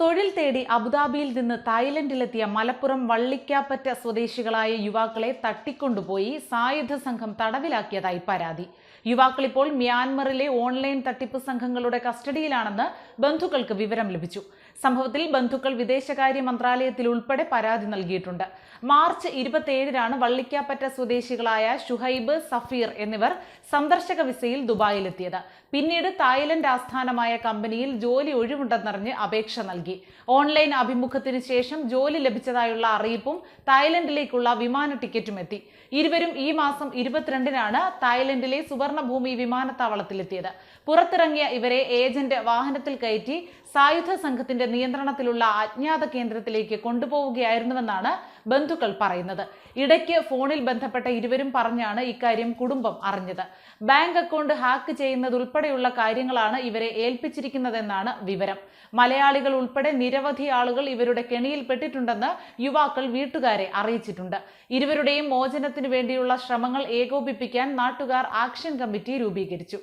തൊഴിൽ തേടി അബുദാബിയിൽ നിന്ന് തായ്ലൻഡിലെത്തിയ മലപ്പുറം വള്ളിക്കാപ്പറ്റ സ്വദേശികളായ യുവാക്കളെ തട്ടിക്കൊണ്ടുപോയി സായുധ സംഘം തടവിലാക്കിയതായി പരാതി. യുവാക്കൾ ഇപ്പോൾ മ്യാൻമറിലെ ഓൺലൈൻ തട്ടിപ്പ് സംഘങ്ങളുടെ കസ്റ്റഡിയിലാണെന്ന് ബന്ധുക്കൾക്ക് വിവരം ലഭിച്ചു. സംഭവത്തിൽ ബന്ധുക്കൾ വിദേശകാര്യ മന്ത്രാലയത്തിൽ ഉൾപ്പെടെ പരാതി നൽകിയിട്ടുണ്ട്. മാർച്ച് ഇരുപത്തിയേഴിനാണ് വള്ളിക്കാപ്പറ്റ സ്വദേശികളായ ഷുഹൈബ് സഫീർ എന്നിവർ സന്ദർശക വിസയിൽ ദുബായിലെത്തിയത്. പിന്നീട് തായ്ലൻഡ് ആസ്ഥാനമായ കമ്പനിയിൽ ജോലി ഒഴിവുണ്ടെന്നറിഞ്ഞ് അപേക്ഷ നൽകി. ഓൺലൈൻ അഭിമുഖത്തിന് ശേഷം ജോലി ലഭിച്ചതായുള്ള അറിയിപ്പും തായ്ലൻഡിലേക്കുള്ള വിമാന ടിക്കറ്റും എത്തി ഇരുവരും ഈ മാസം ഇരുപത്തിരണ്ടിനാണ് തായ്ലൻഡിലെ സുവർണഭൂമി വിമാനത്താവളത്തിലെത്തിയത്. പുറത്തിറങ്ങിയ ഇവരെ ഏജന്റ് വാഹനത്തിൽ കയറ്റി സായുധ സംഘത്തിന്റെ നിയന്ത്രണത്തിലുള്ള അജ്ഞാത കേന്ദ്രത്തിലേക്ക് കൊണ്ടുപോവുകയായിരുന്നുവെന്നാണ് ബന്ധുക്കൾ പറയുന്നത്. ഇടയ്ക്ക് ഫോണിൽ ബന്ധപ്പെട്ട ഇരുവരും പറഞ്ഞാണ് ഇക്കാര്യം കുടുംബം അറിഞ്ഞത്. ബാങ്ക് അക്കൗണ്ട് ഹാക്ക് ചെയ്യുന്നതുൾപ്പെടെയുള്ള കാര്യങ്ങളാണ് ഇവരെ ഏൽപ്പിച്ചിരിക്കുന്നതെന്നാണ് വിവരം. മലയാളികൾ ഉൾപ്പെടെ നിരവധി ആളുകൾ ഇവരുടെ കെണിയിൽപ്പെട്ടിട്ടുണ്ടെന്ന് യുവാക്കൾ വീട്ടുകാരെ അറിയിച്ചിട്ടുണ്ട്. ഇരുവരുടെയും മോചനത്തിനു വേണ്ടിയുള്ള ശ്രമങ്ങൾ ഏകോപിപ്പിക്കാൻ നാട്ടുകാർ ആക്ഷൻ കമ്മിറ്റി രൂപീകരിച്ചു.